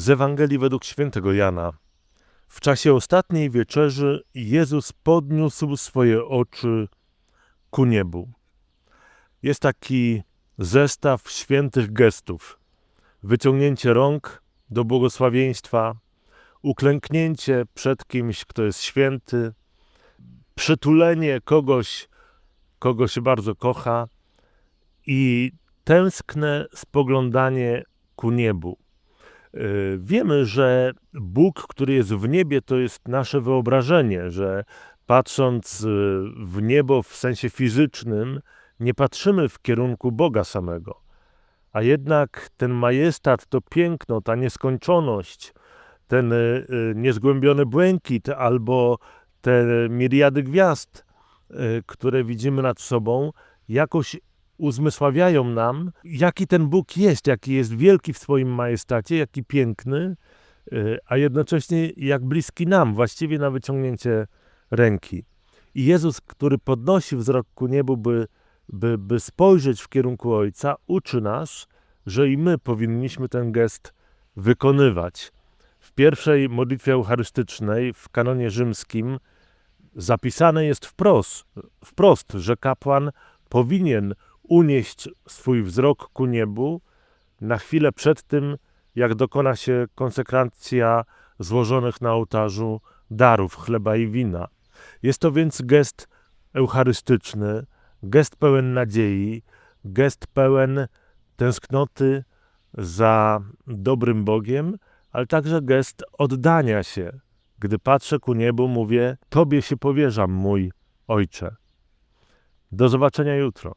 Z Ewangelii według świętego Jana. W czasie ostatniej wieczerzy Jezus podniósł swoje oczy ku niebu. Jest taki zestaw świętych gestów. Wyciągnięcie rąk do błogosławieństwa, uklęknięcie przed kimś, kto jest święty, przytulenie kogoś, kogo się bardzo kocha i tęskne spoglądanie ku niebu. Y, Wiemy, że Bóg, który jest w niebie, to jest nasze wyobrażenie, że patrząc y, w niebo w sensie fizycznym, nie patrzymy w kierunku Boga samego. A jednak ten majestat, to piękno, ta nieskończoność, ten y, niezgłębiony błękit albo te miriady gwiazd, które widzimy nad sobą, jakoś uzmysławiają nam, jaki ten Bóg jest, jaki jest wielki w swoim majestacie, jaki piękny, y, a jednocześnie jak bliski nam, właściwie na wyciągnięcie ręki. I Jezus, który podnosi wzrok ku niebu, by, by, by spojrzeć w kierunku Ojca, uczy nas, że i my powinniśmy ten gest wykonywać. W pierwszej modlitwie eucharystycznej w kanonie rzymskim zapisane jest wprost, wprost, że kapłan powinien unieść swój wzrok ku niebu na chwilę przed tym, jak dokona się konsekracja złożonych na ołtarzu darów chleba i wina. Jest to więc gest eucharystyczny, gest pełen nadziei, gest pełen tęsknoty za dobrym Bogiem, ale także gest oddania się. Gdy patrzę ku niebu, mówię: Tobie się powierzam, mój Ojcze. Do zobaczenia jutro.